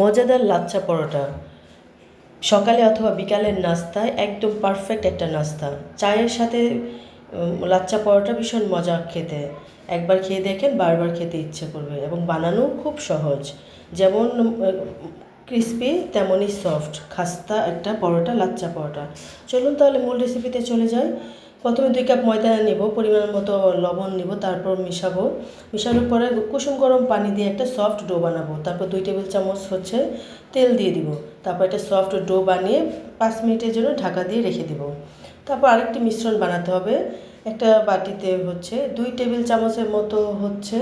মজাদার লাচ্চা পরোটা। সকালে অথবা বিকালের নাস্তায় একদম পারফেক্ট একটা নাস্তা। চায়ের সাথে লাচ্চা পরোটা ভীষণ মজা খেতে। একবার খেয়ে দেখেন, বারবার খেতে ইচ্ছে করবে এবং বানানো খুব সহজ। যেমন ক্রিস্পি তেমনই সফট খাস্তা একটা পরোটা লাচ্চা পরোটা। চলুন তাহলে মূল রেসিপিতে চলে যাই। প্রথমে দুই কাপ ময়দা নেব, পরিমাণ মতো লবণ নিব, তারপর মিশাবো। মিশানোর পরে কুসুম গরম পানি দিয়ে একটা সফট ডো বানাবো। তারপর দুই টেবিল চামচ হচ্ছে তেল দিয়ে দিব। তারপর একটা সফট ডো বানিয়ে পাঁচ মিনিটের জন্য ঢাকা দিয়ে রেখে দিব। তারপর আরেকটি মিশ্রণ বানাতে হবে। একটা বাটিতে হচ্ছে দুই টেবিল চামচের মতো হচ্ছে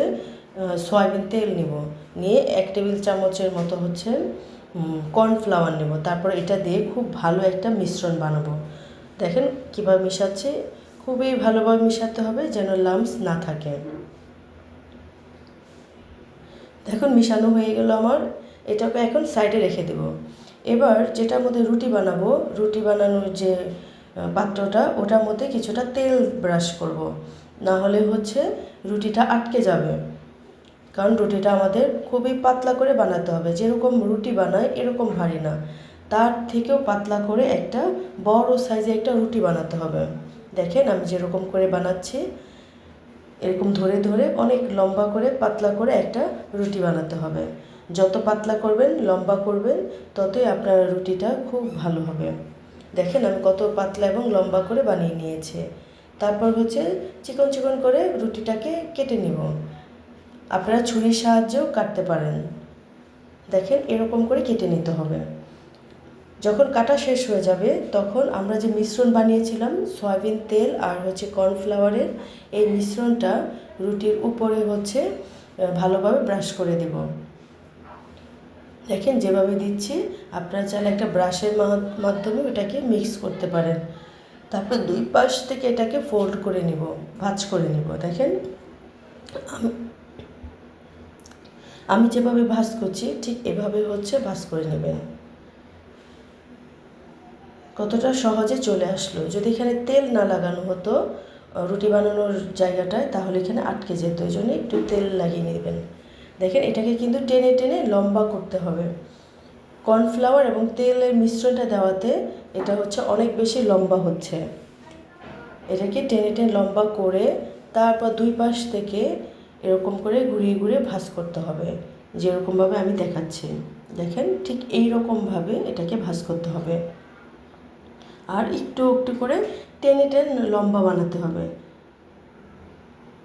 সয়াবিন তেল নিব। নিয়ে এক টেবিল চামচের মতো হচ্ছে কর্নফ্লাওয়ার নেব। তারপর এটা দিয়ে খুব ভালো একটা মিশ্রণ বানাবো। দেখেন কীভাবে মিশাচ্ছি, খুবই ভালোভাবে মিশাতে হবে যেন লামস না থাকে। দেখুন মিশানো হয়ে গেল আমার, এটাকে এখন সাইডে রেখে দেব। এবার যেটার মধ্যে রুটি বানাবো, রুটি বানানোর যে পাত্রটা, ওটার মধ্যে কিছুটা তেল ব্রাশ করব। না হলে হচ্ছে রুটিটা আটকে যাবে। কারণ রুটিটা আমাদের খুবই পাতলা করে বানাতে হবে। যেরকম রুটি বানায়, এরকম ভারী না। তার থেকেও পাতলা করে একটা বড় সাইজে একটা রুটি বানাতে হবে। দেখেন আমি যেরকম করে বানাচ্ছি, এরকম ধরে ধরে অনেক লম্বা করে পাতলা করে একটা রুটি বানাতে হবে। যত পাতলা করবেন, লম্বা করবেন, ততই আপনার রুটিটা খুব ভালো হবে। দেখেন আমি কত পাতলা এবং লম্বা করে বানিয়ে নিয়েছি। তারপর হচ্ছে চিকন চিকন করে রুটিটাকে কেটে নিব। আপনারা ছুরির সাহায্যেও কাটতে পারেন। দেখেন এরকম করে কেটে নিতে হবে। যখন কাটা শেষ হয়ে যাবে, তখন আমরা যে মিশ্রণ বানিয়েছিলাম, সয়াবিন তেল আর হচ্ছে কর্নফ্লাওয়ারের, এই মিশ্রণটা রুটির উপরে হচ্ছে ভালোভাবে ব্রাশ করে দেব। দেখেন যেভাবে দিচ্ছি, আপনারা চাইলে একটা ব্রাশের মাধ্যমে এটাকে মিক্স করতে পারেন। তারপর দুই পাশ থেকে এটাকে ফোল্ড করে নিব, ভাজ করে নিব, দেখেন। আমি যেভাবে ভাজ করছি, ঠিক এভাবে হচ্ছে ভাজ করে নেবেন। কতটা সহজে চলে আসলো? যদি এখানে তেল না লাগানো হতো রুটি বানানোর জায়গাটায়, তাহলে এখানে আটকে যেত। ওই জন্য একটু তেল লাগিয়ে নেবেন। দেখেন, এটাকে কিন্তু টেনে টেনে লম্বা করতে হবে। কর্নফ্লাওয়ার এবং তেলের মিশ্রণটা দেওয়াতে এটা হচ্ছে অনেক বেশি লম্বা হচ্ছে। এটাকে টেনে টেনে লম্বা করে তারপর দুই পাশ থেকে এরকম করে ঘুরিয়ে ঘুরিয়ে ভাঁজ করতে হবে। যেরকমভাবে আমি দেখাচ্ছি। দেখেন, ঠিক এই রকমভাবে এটাকে ভাঁজ করতে হবে। আর একটু একটু করে টেনে টেনে লম্বা বানাতে হবে।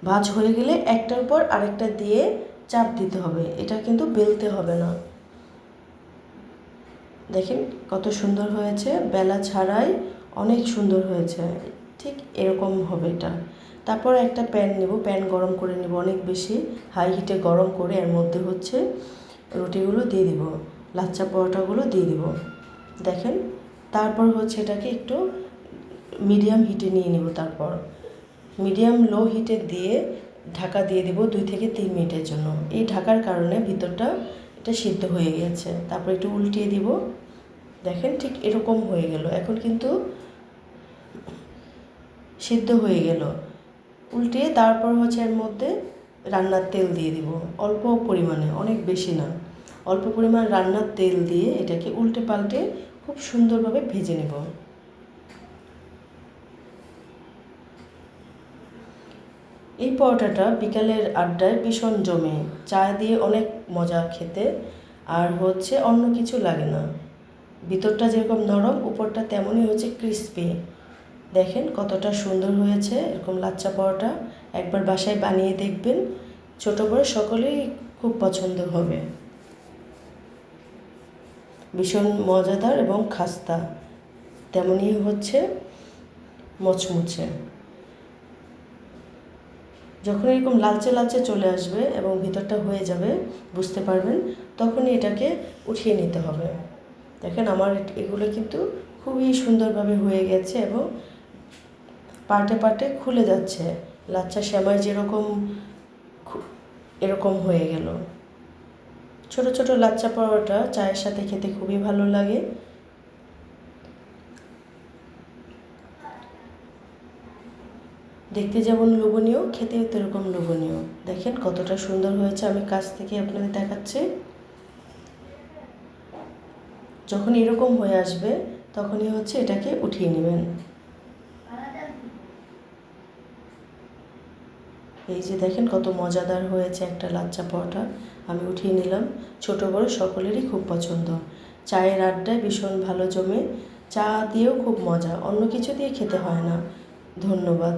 ভাঁজ হয়ে গেলে একটার পর আরেকটা দিয়ে চাপ দিতে হবে। এটা কিন্তু বেলতে হবে না। দেখেন কত সুন্দর হয়েছে। বেলা ছাড়াই অনেক সুন্দর হয়েছে। ঠিক এরকম হবে এটা। তারপর একটা প্যান নেব। প্যান গরম করে নেব অনেক বেশি। হাই হিটে গরম করে এর মধ্যে হচ্ছে রুটিগুলো দিয়ে দিব। লাচ্চা পরোটাগুলো দিয়ে দিব। দেখেন তারপর হচ্ছে এটাকে একটু মিডিয়াম হিটে নিয়ে নিব তারপর। মিডিয়াম লো হিটে দিয়ে ঢাকা দিয়ে দিব দুই থেকে তিন মিনিটের জন্য। এই ঢাকার কারণে ভিতরটা এটা সিদ্ধ হয়ে গেছে। তারপর একটু উল্টিয়ে দিব। দেখেন ঠিক এরকম হয়ে গেল। এখন কিন্তু সিদ্ধ হয়ে গেল। উল্টিয়ে তারপর হচ্ছে এর মধ্যে রান্নার তেল দিয়ে দিব। অল্প পরিমাণে, অনেক বেশি না। অল্প পরিমাণ রান্নার তেল দিয়ে এটাকে উল্টে পাল্টে খুব সুন্দরভাবে ভেজে নেব। এই পরোটাটা বিকালের আড্ডায় ভীষণ জমে। চা দিয়ে অনেক মজা খেতে আর হচ্ছে অন্য কিছু লাগে না। ভিতরটা যেরকম নরম, উপরটা তেমনই হচ্ছে ক্রিস্পি দেখেন কতটা সুন্দর হয়েছে এরকম লাচ্চা পরোটা। একবার বাসায় বানিয়ে দেখবেন। ছোট বড় সকলেই খুব পছন্দ হবে। ভীষণ মজাদার এবং খাস্তা। তেমনই হচ্ছে মচমুচে। যখন এরকম লালচে লালচে চলে আসবে এবং ভিতরটা হয়ে যাবে, বুঝতে পারবেন, তখনই এটাকে উঠিয়ে নিতে হবে। দেখেন আমার এগুলো কিন্তু খুবই সুন্দরভাবে হয়ে গেছে এবং পার্টে পার্টে খুলে যাচ্ছে। লাচ্চা সেমাই যেরকম এরকম হয়ে গেল। ছোট ছোট লাচ্চা পরোটা চায়ের সাথে খেতে খুবই ভালো লাগে। দেখতে যেমন লোভনীয়, খেতেও তেরকম লোভনীয়। দেখেন কতটা সুন্দর হয়েছে, আমি কাছ থেকে আপনাদের দেখাচ্ছি। যখন এরকম হয়ে আসবে, তখনই হচ্ছে এটাকে উঠিয়ে নেবেন। এই যে দেখেন কত মজাদার হয়েছে একটা লাচ্চা পরোটা। আমি উঠিয়ে নিলাম। ছোট বড় সকলেরই খুব পছন্দ। চায়ের আড্ডায় ভীষণ ভালো জমে। চা দিয়েও খুব মজা, অন্য কিছু দিয়ে খেতে হয় না। ধন্যবাদ।